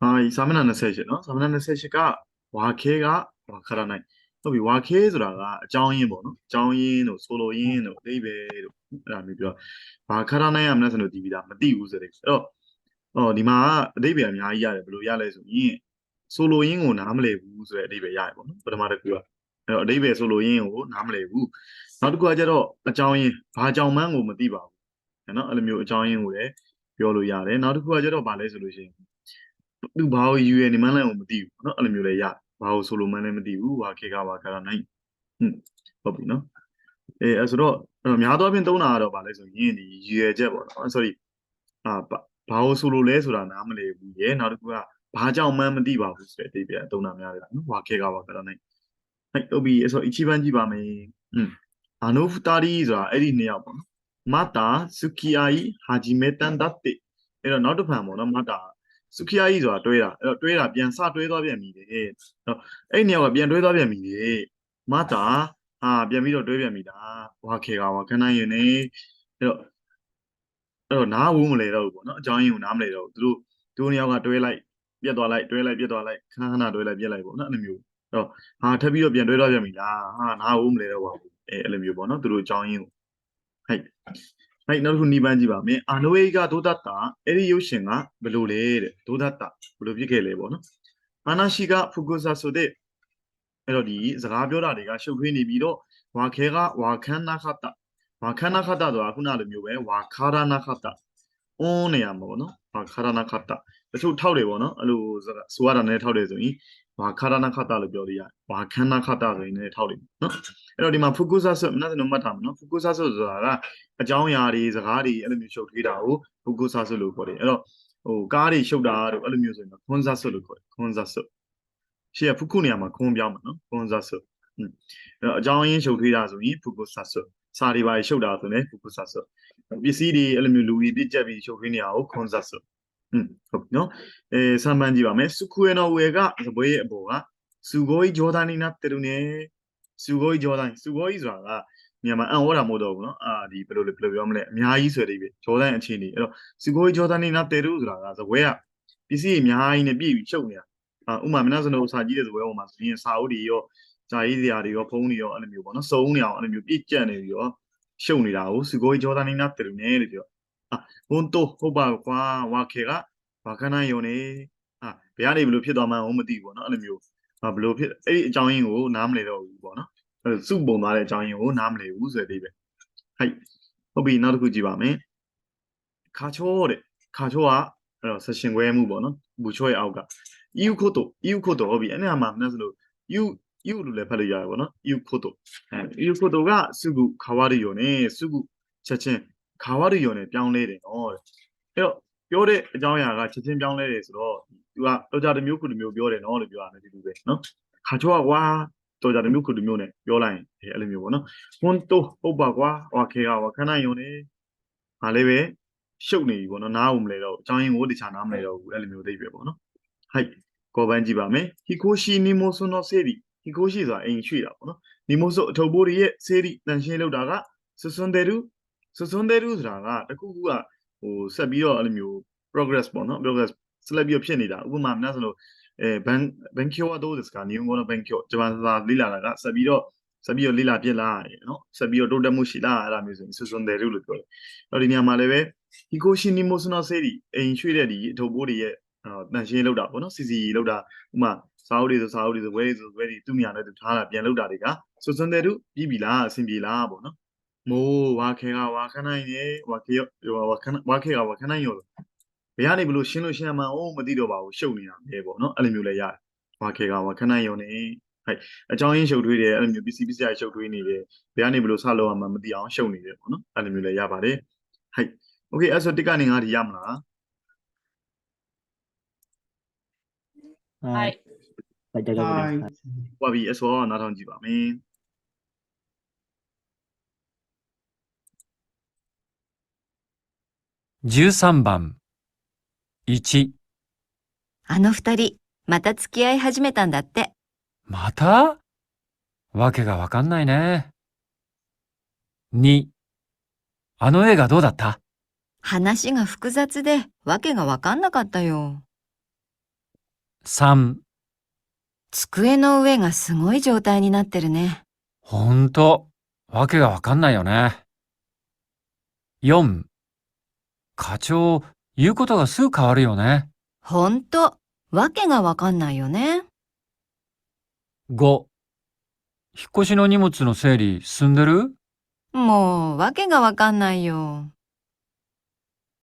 はいサムナの聖書နော်サムナの聖書ကဝါခဲကခရနိုင်ဟုတ်ပြီဝါခဲဆိုတာကအကြောင်းရင်းပေါ့နော်အကြောင်းရင်းတို့ဆိုလိုရင်းတို့အိဗယ်တို့အဲ့ဒါမျိုးပြောဘာခရနိုင်ရမလဲဆိုလို့ဒီပြီးတာမသိဘူးဆိုတဲ့အဲ့တော့ဟောဒီမှာအတိပ္ပယ်အများကြီးရတယ်ဘယ်လိုရလဲဆိုရင်ဆိုလိုရင်းကိုနားမလည်ဘူးဆိုတဲ့အတိပ္ပယ်ရတယ်ပေါ့နော်ပထမတစ်ခုကအဲ့တော့အတိပ္ပယ်ဆိုလိုရင်းကိုနားမလည်ဘူးနောက်တစ်ခုကကျတော့အကြောင်းရင်းဘာကြောင့်မှန်းကိုမသိပါဘူးနော်အဲ့လိုမျိုးအကြောင်းရင်းကိုလည်း ပြောလို့ရတယ်နောက်တစ်ခုကကျတော့ဗာလဲဆိုလို့ရှိရင် သူဘာကိုယူရနေမှန်းလည်းမသိဘူးเนาะအဲ့လိုမျိုးလည်းရဘာကိုဆိုလိုမှန်းလည်းမသိဘူးဘာခေကဘာကရနိုင်ဟွန်းဟုတ်ပြီเนาะအဲအဲ့ဆိုတော့အဲ့တော့များသောအားဖြင့်သုံးတာကတော့ဗာလဲဆိုရင်ဒီယူရချက်ပေါ့နော် sorry အာဘာဘာကိုဆိုလိုလဲဆိုတာနားမလည်ဘူးရဲ့နောက်တစ်ခုကဘာကြောင့်မှန်းမသိပါဘူးဆိုတဲ့အတိတ်ပြန်သုံးတာများတယ်နော်ဘာခေကဘာကရနိုင်ဟဲ့ဟုတ်ပြီအဲ့ဆိုအချီပန်းကြည့်ပါမယ်ဟွန်းအာနိုဖူတာရီဆိုတာအဲ့ဒီနှစ်ယောက်ပေါ့နော် မာတာဆူကီအာယီဟာဂျီမေတန်ဒတ်တေအဲ့တော့နောက်တစ်ဖန်ပေါ့နော်မာတာစုခိယာကြီးဆိုတာတွဲတာအဲ့တော့တွဲတာပြန်စတွဲသွားပြန်ပြီတဲ့နော်အဲ့ဒီနေရာကပြန်တွဲသွားပြန်ပြီတဲ့မတာဟာပြန်ပြီးတော့တွဲပြန်ပြီတာဝါခေကဝါခဏရင်နေအဲ့တော့အဲ့တော့နားဝူးမလဲတော့ဘူးပေါ့နော်အကြောင်းရင်းကိုနားမလဲတော့ဘူးသူတို့သူတို့နေရာကတွဲလိုက်ပြတ်သွားလိုက်တွဲလိုက်ပြတ်သွားလိုက်ခဏခဏတွဲလိုက်ပြတ်လိုက်ပေါ့နော်အဲ့လိုမျိုးအဲ့တော့ဟာထပ်ပြီးတော့ပြန်တွဲသွားပြန်ပြီလားဟာနားဝူးမလဲတော့ပါဘူးအဲအဲ့လိုမျိုးပေါ့နော်သူတို့အကြောင်းရင်းကို ဟဲ့အဲ့နောက်တစ်ခုနှီးပန်းကြည့်ပါမယ်အာနိုဝေကဒိုဒတ်တာအဲ့ဒီရုပ်ရှင်ကဘယ်လိုလဲတဲ့ဒိုဒတ်တာဘယ်လိုဖြစ်ခဲ့လဲပေါ့နော်အာနာရှိကဖူဂိုဆာဆိုတဲ့အဲ့တော့ဒီစကားပြောတာတွေကရှုပ်ထွေးနေပြီးတော့ဝါခဲကဝါခန်းနာခတဝါခန်းနာခတဆိုတာခုနလိုမျိုးပဲဝါခါရနာခတအွန်းနေရမှာပေါ့နော်ဝါခါရနာခတတချို့ထောက်တယ်ပေါ့နော်အဲ့လိုဆိုရတာနဲ့ထောက်တယ်ဆိုရင် ဝါခါရနာခတလို့ပြောလို့ရတယ်ဝါခန်းနာခတဆိုရင်လည်းထောက်တယ်နော်အဲ့တော့ဒီမှာဖူဂိုဆာဆိုမနက်စနမှတ်ထားမယ်နော်ဖူဂိုဆာဆိုဆိုတာကအကြောင်းအရာတွေစကားတွေအဲ့လိုမျိုးရှုပ်ထွေးတာကိုဘုကုဆာဆွလို့ခေါ်တယ်အဲ့တော့ဟိုကားတွေရှုပ်တာတို့အဲ့လိုမျိုးဆိုရင်တော့ခွန်ဆာဆွလို့ခေါ်တယ်ခွန်ဆာဆွရှေ့ကဖုခုနေရာမှာခွန်ပြောင်းမှာနော်ခွန်ဆာဆွอืมအဲ့တော့အကြောင်းရင်းရှုပ်ထွေးတာဆိုရင်ဘုကုဆာဆွစာတွေပါရှုပ်တာဆိုရင်ဘုကုဆာဆွပစ္စည်းတွေအဲ့လိုမျိုးလူကြီးပြစ်ကျက်ပြီးရှုပ်ထွေးနေတာကိုခွန်ဆာဆွ อืมဟုတ်ပြီနော်အဲစံပန်းကြည့်ပါမယ်စုခွေနော်ဝေကစပွဲရဲ့အပေါ်ကစုကိုကြီးဂျော်ဒန်နီနာတေရူနေစုကိုကြီးဂျော်ဒန်စုကိုကြီးဆိုတာကမြန်မာအန်ဝေါ်တာမဟုတ်တော့ဘူးနော်အာဒီဘယ်လိုဘယ်လိုပြောမလဲအများကြီးဆွဲတယ်ပြီဂျော်ဒန်အခြေအနေအဲ့တော့စုကိုကြီးဂျော်ဒန်နီနာတေရူဆိုတာကစပွဲကပစ္စည်းအများကြီးနဲ့ပြည့်ပြီးချုပ်နေတာအာဥမာမနစနိုစာကြီးတဲ့စပွဲပေါ်မှာဆိုရင်စာအုပ်တွေရောဇာကြီးစရာတွေရောဖုန်းတွေရောအဲ့လိုမျိုးပေါ့နော်စုံးနေအောင်အဲ့လိုမျိုးပြည့်ကျက်နေပြီးတော့ရှုပ်နေတာကိုစုကိုကြီးဂျော်ဒန်နီနာတေရူနေလို့ပြော အာဘွန်တိုဟုတ်ပါကွာဝါခေကဘာခဏယုံနေအာဘယ်ကနေဘယ်လိုဖြစ်သွားမှန်းမသိဘူးပေါ့နော်အဲ့လိုမျိုးအာဘယ်လိုဖြစ်အဲ့ဒီအကြောင်းရင်းကိုနားမလည်တော့ဘူးပေါ့နော်အဲ့စုပုံသွားတဲ့အကြောင်းရင်းကိုနားမလည်ဘူးဆိုတဲ့အိပဲဟိုက်ဟုတ်ပြီနောက်တစ်ခုကြည့်ပါမယ်ခါချောတဲ့ခါချောကအဲ့တော့ဆက်ရှင်ခွဲမှုပေါ့နော်ဘူချောရဲ့အောက်ကအယူခိုတိုအယူခိုတိုဟုတ်ပြီအဲ့ဒီမှာမနေ့ကလို့ယူယူလို့လည်းဖတ်လို့ရတယ်ပေါ့နော်အယူခိုတိုအဲအယူခိုတိုကစုကုခါဝရီယောနဲ့စုကုချက်ချင်း ခါဝရီယောနဲ့ပြောင်းလဲတယ်နော်တဲ့အဲ့တော့ပြောတဲ့အကြောင်းအရာကချက်ချင်းပြောင်းလဲတယ်ဆိုတော့သူကတော့ကြတစ်မျိုးခုတစ်မျိုးပြောတယ်နော်လို့ပြောရတယ်ဒီလိုပဲနော်ခါချောကဝါတော်ကြတယ်မျိုးခုတမျိုးနဲ့ပြောလိုက်ရင်အဲအဲ့လိုမျိုးပေါ့နော်ဟွန်းတိုဟုတ်ပါကွာဟောခေကဟောခဏယုံနေဟာလည်းပဲရှုပ်နေပြီပေါ့နော်နားဦးမလဲတော့အကြောင်းရင်းကိုတခြားနားမလဲတော့ဘူးအဲ့လိုမျိုးသိပဲပေါ့နော်ဟိုက်ကောပန်းကြည့်ပါမယ်ဟီကိုရှိနီမိုဆွန်နော်ဆေရီဟီကိုရှိဆိုတာအိမ်ရွှေ့တာပေါ့နော်နီမိုဆိုအထုပ်ဘိုးတွေရဲ့ဆေရီတန်ရှင်းလောက်တာကဆွဆွန်တယ်ရူ စွစွန်သေးတူဆိုတာကတခုခုကဟိုဆက်ပြီးတော့အဲ့လိုမျိုး progress ပေါ့နော် progress ဆက်လက်ပြီးဖြစ်နေတာဥပမာမျက်စလို့အဲဘန်ဘန်ကီယောတော့ဒီစကနေငေါ်ဘန်ကီယောဂျပန်စာလေးလာတာကဆက်ပြီးတော့ဆက်ပြီးတော့လေးလာပြစ်လာရတယ်နော်ဆက်ပြီးတော့တိုးတက်မှုရှိလာအဲ့ဒါမျိုးဆိုရင်စွစွန်သေးတူလို့ပြောတယ်အဲ့တော့ဒီနေရာမှာလည်းပဲဟီကိုရှိနီမိုဆနောဆေးဒီအိမ်ရွှေ့တဲ့ဒီအထုပ်ပိုးတွေရဲ့တန်ရှင်းလောက်တာပေါ့နော်စီစီလောက်တာဥမာစာအုပ်တွေဆိုစာအုပ်တွေဆိုဝဲတွေဆိုဝဲတွေသူ့နေရာနဲ့သူထားတာပြန်လောက်တာတွေကစွစွန်သေးတူပြီးပြီလားအဆင်ပြေလားပေါ့နော် 뭐 와케가 와카나이네 와케요 와카나 와케가 와카나이요 ဘယ်ကနေဘလို့ရှင်းလို့ရှင်းမှန်းအောင်မသိတော့ပါဘူးရှုပ်နေတာပဲပေါ့နော်အဲ့လိုမျိုးလည်းရတယ်ဝါခေကဝါခဏယုံနေဟဲ့အကြောင်းရင်းရှုပ်ထွေးတယ်အဲ့လိုမျိုးပစ္စည်းပစ္စည်းရှုပ်ထွေးနေတယ်ဘယ်ကနေဘလို့ဆက်လုပ်ရမှမသိအောင်ရှုပ်နေတယ်ပေါ့နော်အဲ့လိုမျိုးလည်းရပါတယ်ဟဲ့ okay အဲ့ဆိုတစ်ကနေငါဒီရမလားဟဲ့ဟုတ်တယ်ဟုတ်တယ်ဟုတ်ပြီအစောနားထောင်ကြည့်ပါမယ် 13番1あの二人、また付き合い始めたんだって。また？わけがわかんないね。2あの映画どうだった？話が複雑でわけがわかんなかったよ。3、机の上がすごい状態になってるね。ほんと、わけがわかんないよね。4、課長、言うことがすぐ変わるよね。ほんと、わけがわかんないよね。5、引っ越しの荷物の整理進んでる？もう、わけがわかんないよ。